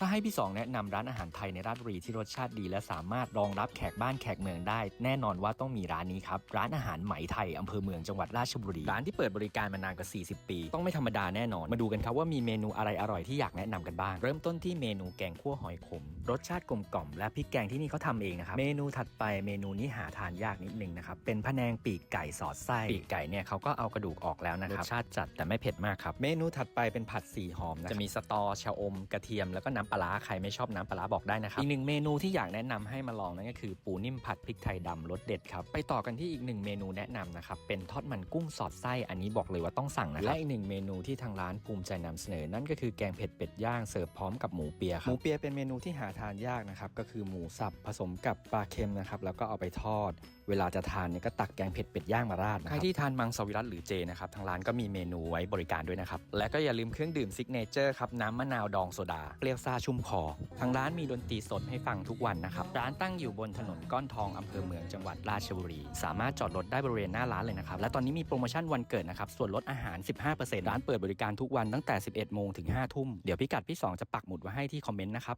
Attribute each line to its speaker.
Speaker 1: ถ้าให้พี่สองแนะนำร้านอาหารไทยในราชบุรีที่รสชาติดี และสามารถรองรับแขกบ้านแขกเมืองได้ แน่นอนว่าต้องมีร้านนี้ครับ ร้านอาหารไหมไทยอำเภอเมืองจังหวัดราชบุรี ร้านที่เปิดบริการมานานกว่า 40 ปี ต้องไม่ธรรมดาแน่นอน มาดูกันครับว่ามีเมนูอะไรอร่อยที่อยากแนะนำกันบ้าง เริ่มต้นที่เมนูแกงคั่วหอยขม รสชาติกลมกล่อมและพริกแกงที่นี่เขาทำเองนะครับ เมนูถัดไปเมนูนี้หาทานยากนิดนึงนะครับ เป็นพะแนงปีกไก่สอดไส้ ปีกไก่เนี่ยเขาก็เอากระดูกออกแล้วนะครับ รสชาติจัดแต่ไม่เผ็ดมากครับ เมนูถัดไปเป็นผัดสีหอมนะจะมีสตอชะอมกระเทียมแล้วก็น้ำปลาร้าใครไม่ชอบน้ำปลาร้าบอกได้นะครับ อีกหนึ่งเมนูที่อยากแนะนำให้มาลองนั่นก็คือ ปูนิ่มผัดพริกไทยดำรสเด็ดครับ ไปต่อกันที่อีกหนึ่งเมนูแนะนำนะครับ เป็นทอดมันกุ้งสอดไส้ อันนี้บอกเลยว่าต้องสั่งนะครับ และอีกหนึ่งเมนูที่ทางร้านภูมิใจนำเสนอ นั่นก็คือแกงเผ็ดเป็ดย่างเสิร์ฟพร้อมกับหมูเปียครับ หมูเปียเป็นเมนูที่หาทานยากนะครับ ก็คือหมูสับผสมกับปลาเค็มนะครับ แล้วก็เอาไปทอดเวลาจะทานเนี่ยก็ตักแกงเผ็ดเป็ดย่างมาราดนะครับใครที่ทานมังสวิรัตหรือเจนะครับทางร้านก็มีเมนูไว้บริการด้วยนะครับ และก็อย่าลืมเครื่องดื่มซิกเนเจอร์ครับน้ำมะนาวดองโซดา เปรี้ยวซ่าชุ่มคอ ทางร้านมีดนตรีสดให้ฟังทุกวันนะครับ ร้านตั้งอยู่บนถนนก้อนทองอำเภอเมืองจังหวัดราชบุรี สามารถจอดรถได้บริเวณหน้าร้านเลยนะครับ และตอนนี้มีโปรโมชั่นวันเกิดนะครับ ส่วนลดอาหาร 15%ร้านเปิดบริการทุกวันตั้งแต่ 11 โมงถึง 5 ทุ่ม เดี๋ยวพิกัดพี่สองจะปักหมุดไว้ให้ที่คอมเมนต์นะครับ